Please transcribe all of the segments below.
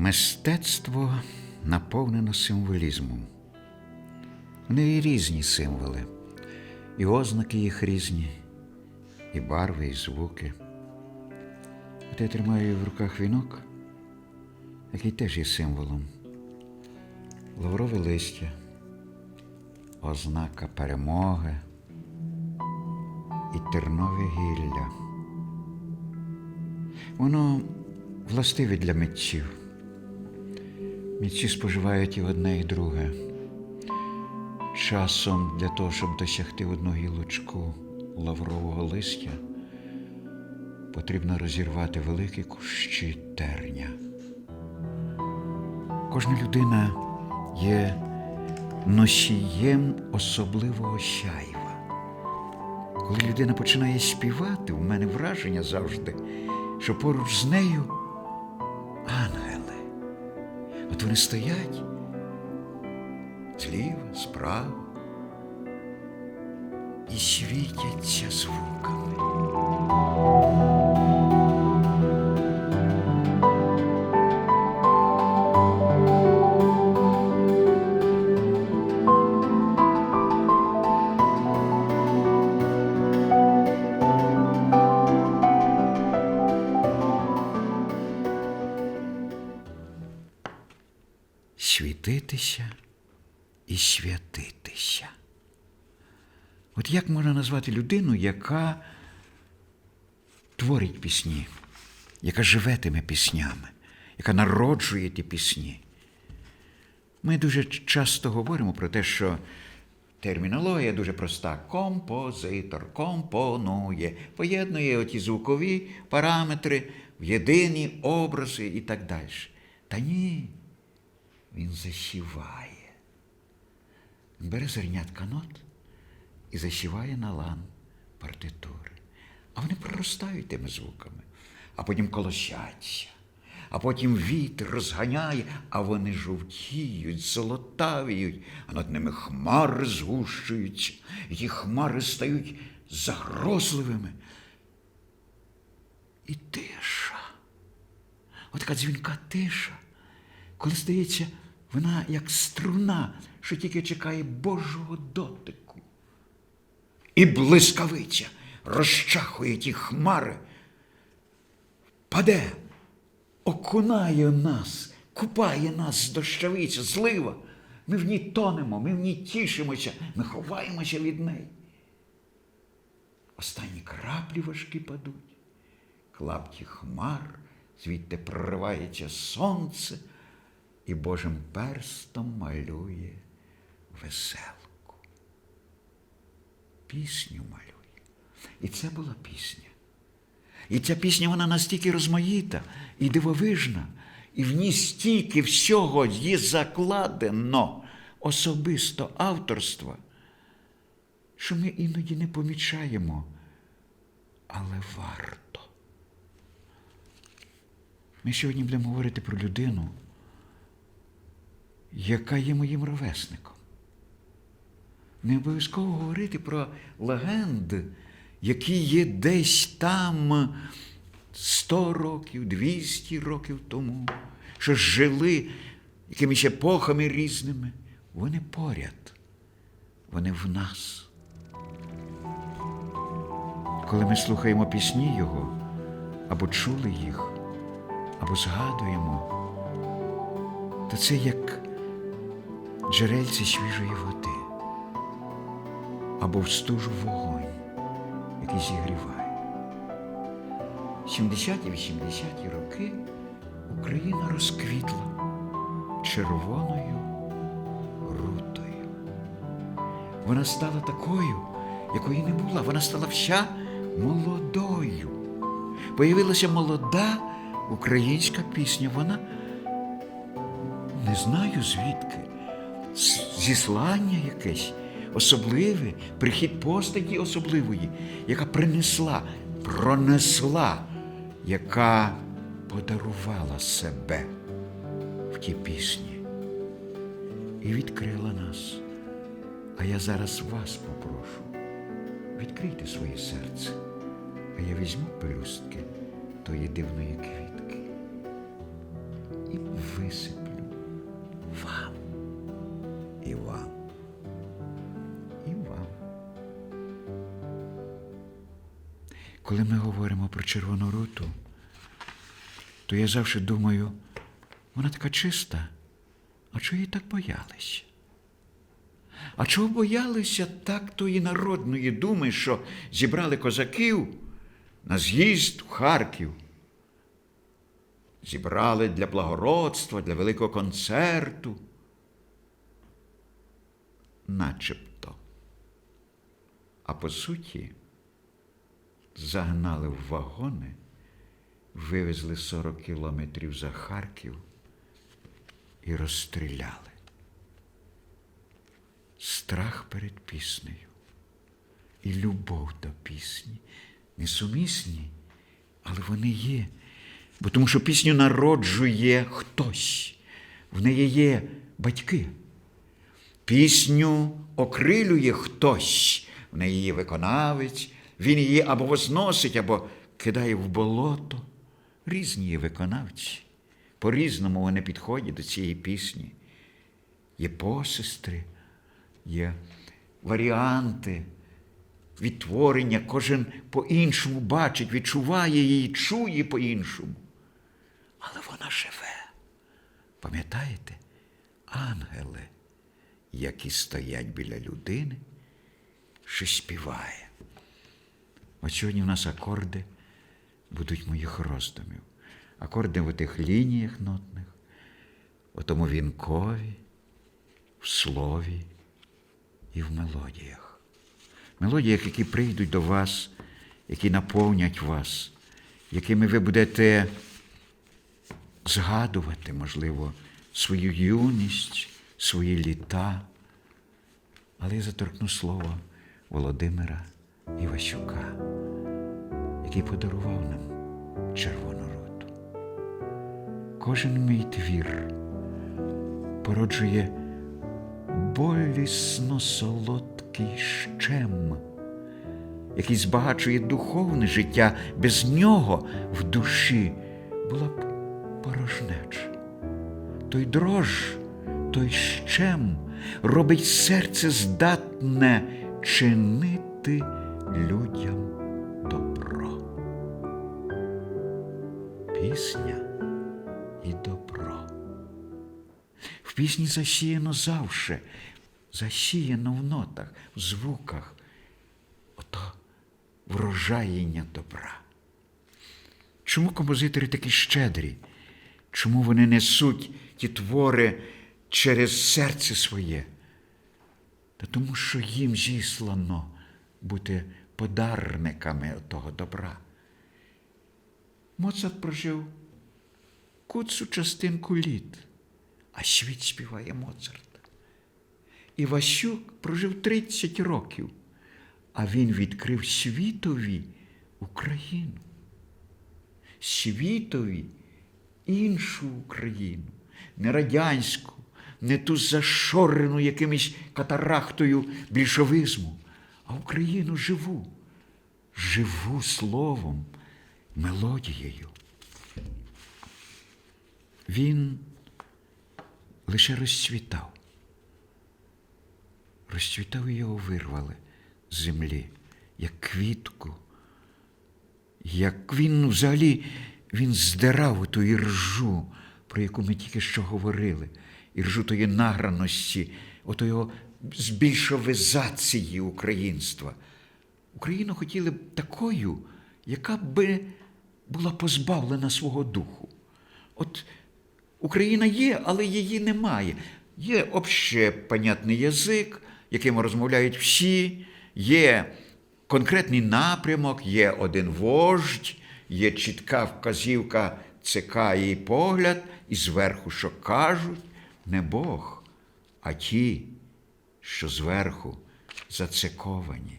Мистецтво наповнено символізмом. В неї різні символи, і ознаки їх різні, і барви, і звуки. От я тримаю в руках вінок, який теж є символом. Лаврове листя, ознака перемоги і тернове гілля. Воно властиве для митців. Митці споживають і одне, і друге. Часом для того, щоб досягти одну гілочку лаврового листя, потрібно розірвати великі кущі терня. Кожна людина є носієм особливого сяйва. Коли людина починає співати, у мене враження завжди, що поруч з нею ангели. От вони стоять зліва, справа і світяться звуками. Світитися і святитися. От як можна назвати людину, яка творить пісні, яка живе тими піснями, яка народжує ті пісні? Ми дуже часто говоримо про те, що термінологія дуже проста. Композитор компонує, поєднує оті звукові параметри в єдині образи і так далі. Та ні, він засіває. Бере зернятка нот і засіває на лан партитури. А вони проростають тими звуками, а потім колосяться, а потім вітер розганяє, а вони жовтіють, золотавіють, а над ними хмари згущуються, і ті хмари стають загрозливими. І тиша. Отака дзвінка тиша, коли здається, вона як струна, що тільки чекає Божого дотику. І блискавиця розчахує ті хмари, паде, окунає нас, купає нас дощавиця, злива. Ми в ній тонемо, ми в ній тішимося, ми ховаємося від неї. Останні краплі важкі падуть, клапті хмар, звідти проривається сонце і Божим перстом малює веселку. Пісню малює. І це була пісня. І ця пісня вона настільки розмаїта і дивовижна, і в ній стільки всього є закладено особисто авторства, що ми іноді не помічаємо, але варто. Ми сьогодні будемо говорити про людину, яка є моїм ровесником. Не обов'язково говорити про легенди, які є десь там 100 років, 200 років тому, що жили якимись епохами різними. Вони поряд, вони в нас. Коли ми слухаємо пісні Його, або чули їх, або згадуємо, то це як джерельце свіжої води або в стужу вогонь, який зігріває. 70-80-ті роки Україна розквітла червоною рутою. Вона стала такою, якої не була. Вона стала вся молодою. Появилася молода українська пісня. Вона не знаю звідки. Зіслання якесь особливе, прихід постаті особливої, яка принесла, пронесла, яка подарувала себе в ті пісні і відкрила нас. А я зараз вас попрошу, відкрийте своє серце, а я візьму пелюстки тої дивної квітки і висиплю Коли ми говоримо про червону руту, то я завжди думаю, вона така чиста, а чого її так боялися? А чого боялися так тої народної думи, що зібрали козаків на з'їзд в Харків? Зібрали для благородства, для великого концерту. Начебто. А по суті, загнали в вагони, вивезли 40 кілометрів за Харків і розстріляли. Страх перед піснею і любов до пісні несумісні, але вони є. Бо тому що пісню народжує хтось, в неї є батьки. Пісню окрилює хтось, в неї є виконавець, він її або возносить, або кидає в болото. Різні є виконавці. По-різному вони підходять до цієї пісні. Є посестри, є варіанти, відтворення, кожен по-іншому бачить, відчуває її, чує по-іншому. Але вона живе. Пам'ятаєте? Ангели, які стоять біля людини, що співає. От сьогодні в нас акорди будуть моїх роздумів. Акорди в тих лініях нотних, у тому вінкові, в слові і в мелодіях. Мелодіях, які прийдуть до вас, які наповнять вас, якими ви будете згадувати, можливо, свою юність, свої літа. Але я заторкну слово Володимира Івасюка, який подарував нам червону роту. Кожен мій твір породжує болісно солодкий щем, який збагачує духовне життя, без нього в душі була б порожнеча. Той дрож, той щем робить серце здатне чинити людям добро. Пісня і добро. В пісні засіяно завше, засіяно в нотах, в звуках, ото врожаєння добра. Чому композитори такі щедрі? Чому вони несуть ті твори через серце своє? Та тому, що їм зіслано бути подарниками того добра. Моцарт прожив куцу частинку літ, а світ співає Моцарта. Івасюк прожив 30 років, а він відкрив світові Україну. Світові іншу Україну, не радянську, не ту зашорену якимось катарахтою більшовизму, а Україну живу, живу словом, мелодією. Він лише розцвітав. Розцвітав і його вирвали з землі, як квітку. Як він ну, взагалі він здирав ту іржу, про яку ми тільки що говорили, іржу тої награності, отої збільшовизації українства. Україну хотіли б такою, яка би була позбавлена свого духу. От Україна є, але її немає. Є общепонятний язик, яким розмовляють всі, є конкретний напрямок, є один вождь, є чітка вказівка ЦК і погляд, і зверху, що кажуть, не Бог, а ті, що зверху зациковані.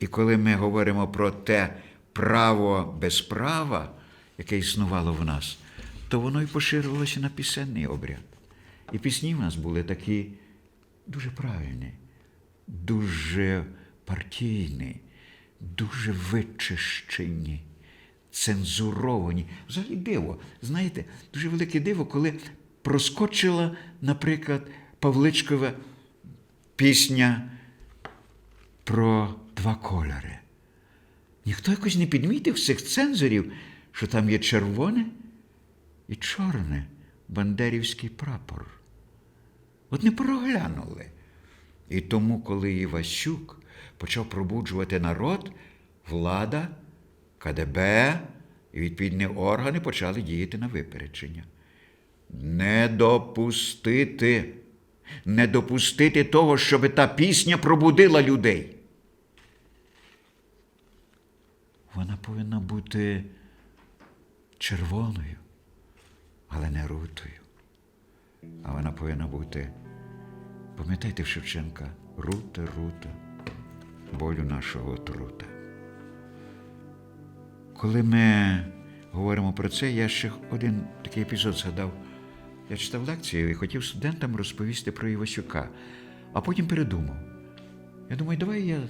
І коли ми говоримо про те право без права, яке існувало в нас, то воно й поширювалося на пісенний обряд. І пісні в нас були такі дуже правильні, дуже партійні, дуже вичищені, цензуровані. Взагалі диво. Знаєте, дуже велике диво, коли проскочила, наприклад, Павличкова пісня про два кольори. Ніхто якось не підмітив цих цензорів, що там є червоне і чорне бандерівський прапор. От не проглянули. І тому, коли Івасюк почав пробуджувати народ, влада, КДБ і відповідні органи почали діяти на випередження. Не допустити, не допустити того, щоб та пісня пробудила людей. Вона повинна бути червоною, але не рутою. А вона повинна бути, пам'ятайте Шевченка, рута, рута, болю нашого отрута. Коли ми говоримо про це, я ще один такий епізод згадав. Я читав лекцію і хотів студентам розповісти про Івасюка, а потім передумав. Я думаю, давай я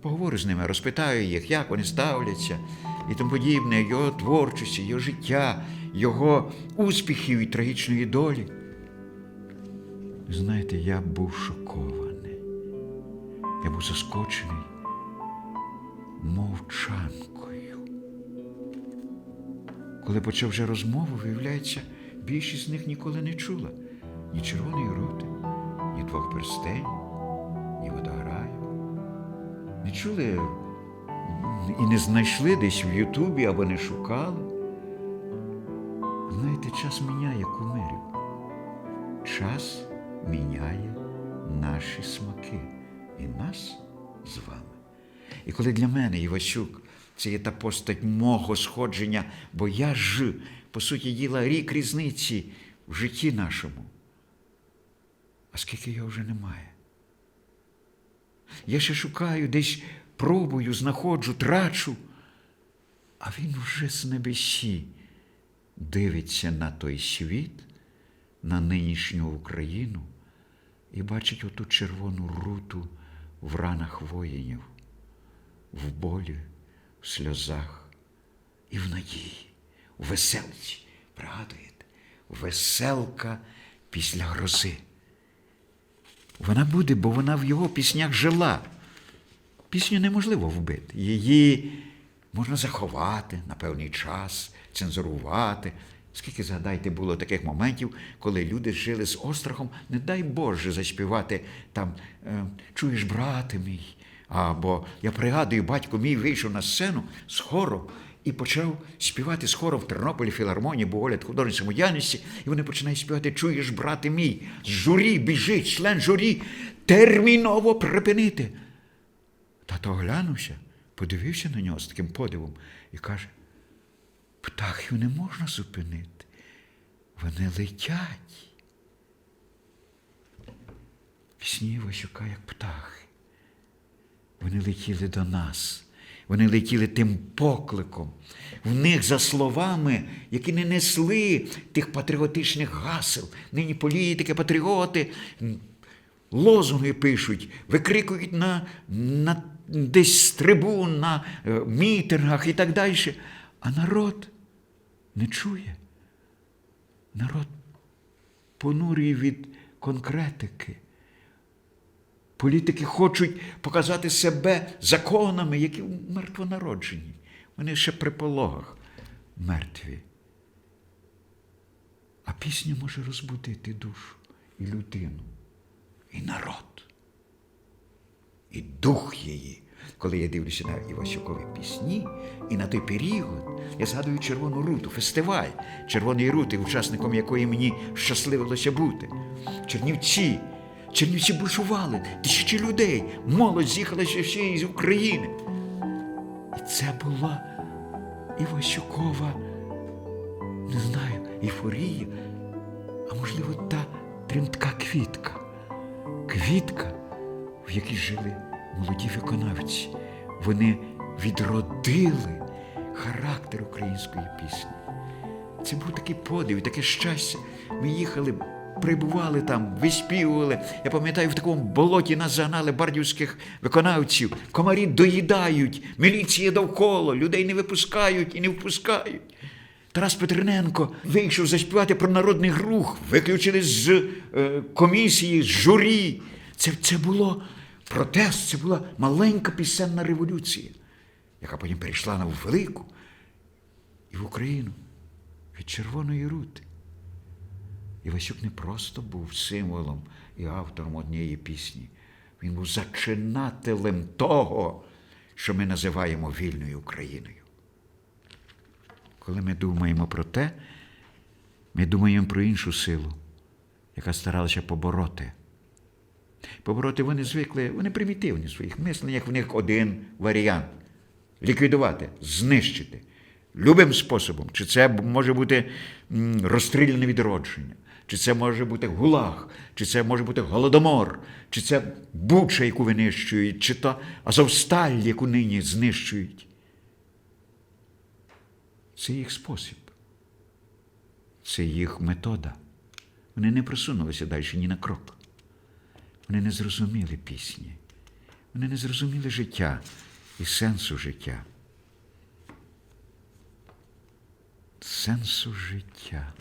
поговорю з ними, розпитаю їх, як вони ставляться і тому подібне, його творчості, його життя, його успіхів і трагічної долі. Знаєте, я був шокований. Я був заскочений мовчанкою. Коли почав вже розмову, виявляється, більшість з них ніколи не чула ні червоної рути, ні двох перстень, ні водограю. Не чули і не знайшли десь в Ютубі або не шукали. Знаєте, час міняє кумирів. Час міняє наші смаки і нас з вами. І коли для мене Івасюк це є та постать мого сходження, бо я ж, по суті діла, рік різниці в житті нашому. А скільки його вже немає? Я ще шукаю, десь пробую, знаходжу, трачу, а він вже з небесі дивиться на той світ, на нинішню Україну і бачить оту червону руту в ранах воїнів, в болі, в сльозах і в надії, веселці. Пригадуєте? Веселка після грози. Вона буде, бо вона в його піснях жила. Пісню неможливо вбити. Її можна заховати на певний час, цензурувати. Скільки, згадайте, було таких моментів, коли люди жили з острахом, не дай Боже заспівати там е, Чуєш, брате мій. Або я пригадую, батько мій вийшов на сцену з хором і почав співати з хором в Тернополі філармонії, бо огляд художньої самодіяльності, і вони починають співати Чуєш, брате мій, журі біжить, член журі, терміново припинити. Тато оглянувся, подивився на нього з таким подивом і каже: птахів не можна зупинити. Вони летять. Пісні Івасюка, як птахи. Вони летіли до нас. Вони летіли тим покликом. В них за словами, які не несли тих патріотичних гасел. Нині політики, патріоти лозунги пишуть, викрикують на, на десь з трибун, на е, мітингах і так далі. А народ не чує. Народ понурий від конкретики. Політики хочуть показати себе законами, які мертвонароджені. Вони ще при пологах мертві. А пісня може розбудити душу і людину, і народ, і дух її. Коли я дивлюся на Івасюкові пісні, і на той період я згадую Червону руту, фестиваль Червоної рути, учасником якої мені щасливилося бути. Чернівці. Чернівці бушували, тисячі людей, молодь з'їхалася ще з України. І це була Івасюкова, не знаю, ейфорія, а можливо, та тремтка квітка. Квітка, в якій жили молоді виконавці. Вони відродили характер української пісні. Це був такий подив, таке щастя. Ми їхали прибували там, виспівували. Я пам'ятаю, в такому болоті нас загнали бардівських виконавців. Комарі доїдають, міліція довкола, людей не випускають і не впускають. Тарас Петрененко вийшов заспівати про народний рух, виключили з е, комісії, з журі. Це, це було протест, це була маленька пісенна революція, яка потім перейшла на велику і в Україну від Червоної рути. Івасюк не просто був символом і автором однієї пісні. Він був зачинателем того, що ми називаємо вільною Україною. Коли ми думаємо про те, ми думаємо про іншу силу, яка старалася побороти. Побороти вони звикли, вони примітивні в своїх мисленнях, в них один варіант ліквідувати, знищити. Любим способом. Чи це може бути розстріляне відродження, чи це може бути гулаг, чи це може бути голодомор, чи це буча, яку винищують, чи то Азовсталь, яку нині знищують. Це їх спосіб. Це їх метода. Вони не просунулися далі ні на крок. Вони не зрозуміли пісні. Вони не зрозуміли життя і сенсу життя. Сенсу життя.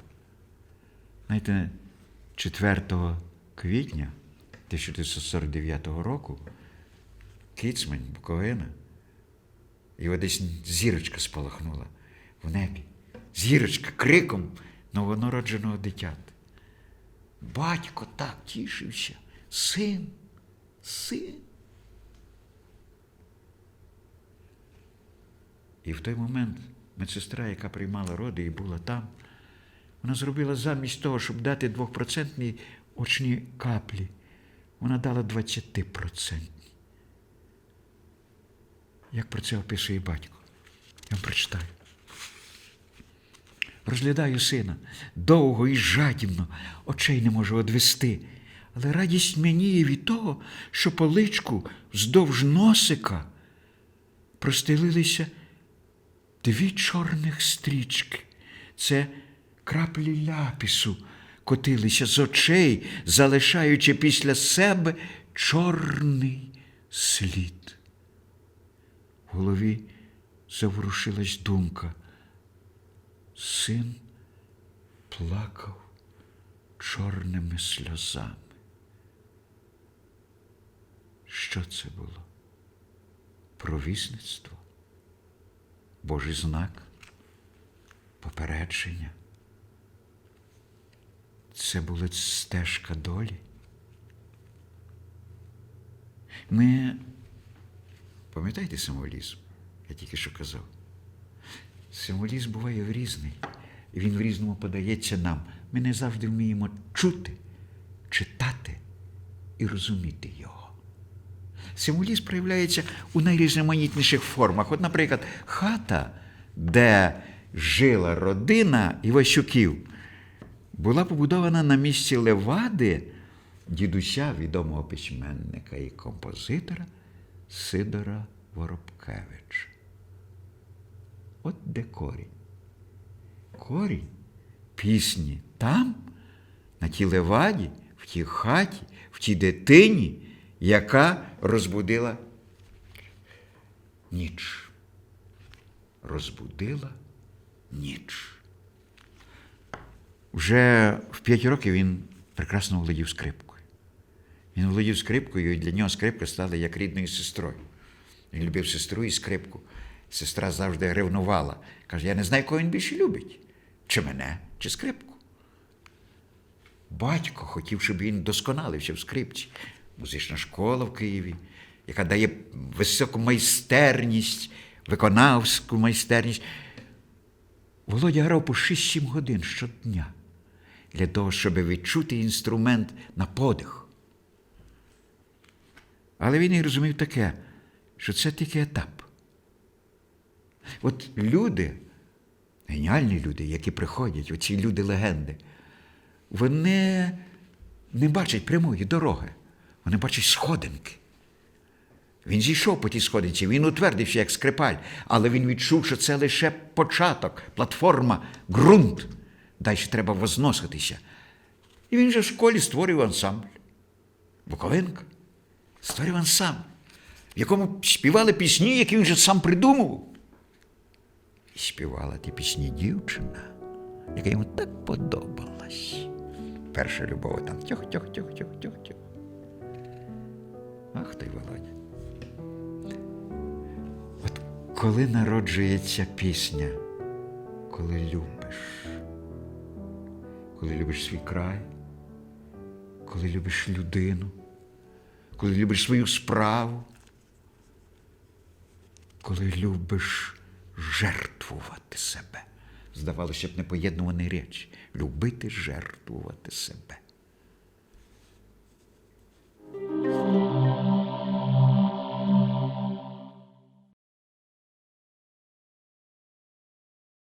Знаєте, 4 квітня 1949 року Кіцмань, Буковина, його десь зірочка спалахнула в небі. Зірочка криком новонародженого дитяти. Батько так тішився. Син, син. І в той момент медсестра, яка приймала роди і була там, вона зробила замість того, щоб дати двохпроцентні очні каплі, вона дала 20%. Як про це описує батько? Я вам прочитаю. Розглядаю сина довго і жадібно, очей не можу одвести. Але радість мені є від того, що по личку вздовж носика простелилися дві чорних стрічки. Це краплі ляпісу котилися з очей, залишаючи після себе чорний слід. В голові заворушилась думка. Син плакав чорними сльозами. Що це було? Провісництво, Божий знак, попередження. Це була стежка долі. Ми, пам'ятаєте символізм? Я тільки що казав. Символізм буває в різний, і він в різному подається нам. Ми не завжди вміємо чути, читати і розуміти його. Символізм проявляється у найрізноманітніших формах. От, наприклад, хата, де жила родина Івасюків, була побудована на місці Левади дідуся відомого письменника і композитора Сидора Воробкевича. От де корінь. Корінь пісні там, на тій леваді, в тій хаті, в тій дитині, яка розбудила ніч. Розбудила ніч. Вже в п'ять років він прекрасно володів скрипкою. Він володів скрипкою, і для нього скрипка стала як рідною сестрою. Він любив сестру і скрипку. Сестра завжди ревнувала. Каже, я не знаю, кого він більше любить. Чи мене, чи скрипку. Батько хотів, щоб він досконалився в скрипці. Музична школа в Києві, яка дає високу майстерність, виконавську майстерність. Володя грав по 6-7 годин щодня для того, щоб відчути інструмент на подих. Але він і розумів таке, що це тільки етап. От люди, геніальні люди, які приходять, оці люди-легенди, вони не бачать прямої дороги, вони бачать сходинки. Він зійшов по тій сходинці, він утвердився як скрипаль, але він відчув, що це лише початок, платформа, ґрунт. Далі треба возноситися. І він же в школі створив ансамбль. Буковинка створив ансамбль, в якому співали пісні, які він же сам придумував. І співала ті пісні дівчина, яка йому так подобалась. Перша любов там тьох тьох тьох тьох тьох тьох Ах ти, Володя. От коли народжується пісня, коли любиш, коли любиш свій край, коли любиш людину, коли любиш свою справу, коли любиш жертвувати себе. Здавалося б, непоєднувані речі. Любити, жертвувати себе.